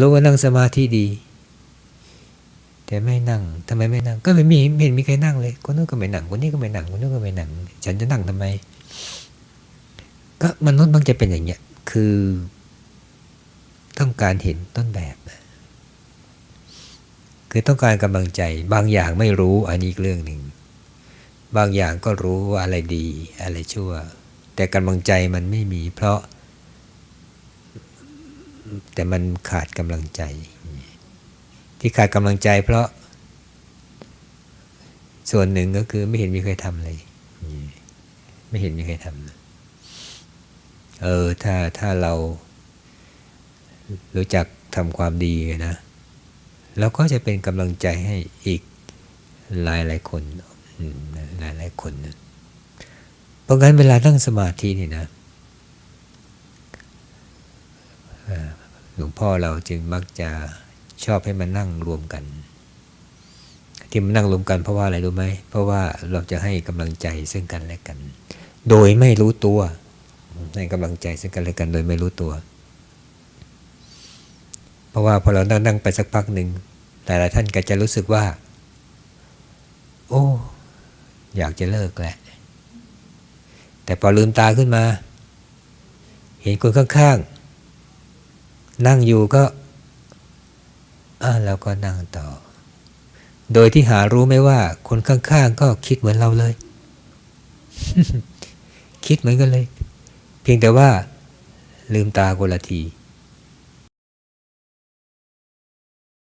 รู้ว่านั่งสมาธิดี แต่ไม่นั่งทำไมไม่นั่ง ก็ไม่มีเห็นมีใครนั่งเลยคนนู้นก็ไม่นั่งคนนี้ก็ไม่นั่งคนนู้นก็ไม่นั่ง ฉันจะนั่งทำไม ก็มนุษย์มันจะเป็นอย่างเงี้ยคือ ต้องการเห็นต้นแบบคือต้องการกำลังใจ บางอย่างไม่รู้อันนี้เรื่องหนึ่ง บางอย่างก็รู้ว่าอะไรดีอะไรชั่ว แต่กำลังใจมันไม่มีเพราะ แต่มันขาดกำลังใจ ที่ขาดกำลังใจ เพราะ ส่วนหนึ่งก็คือไม่เห็นมีใครทำเลย ไม่เห็นมีใครทำเออถ้าถ้าเรา รู้จักทำความดีนะเราก็จะเป็นกำลังใจให้อีกหลายหลายคนหลายหลายคนนะเพราะงั้นเวลานั่งสมาธินี่นะเอ่อ หลวงพ่อเราจึงมักจะชอบให้มันนั่งรวมกัน ที่มันนั่งรวมกันเพราะว่าอะไรรู้ไหมเพราะว่าเราจะให้กำลังใจซึ่งกันและกัน โดยไม่รู้ตัวให้กำลังใจซึ่งกันและกัน โดยไม่รู้ตัว เพราะว่าพอเรานั่งนั่งไปสักพักหนึ่งหลายๆท่านก็จะรู้สึกว่า โอ้ อยากจะเลิกแหละ แต่พอลืมตาขึ้นมา เห็นคนข้างๆ นั่งอยู่ก็อ่าเราก็นั่งต่อ โดยที่หารู้ไม่ว่า คนข้างๆ ก็คิดเหมือนเราเลย คิดเหมือนกันเลย เพียงแต่ว่า ลืมตาคนละที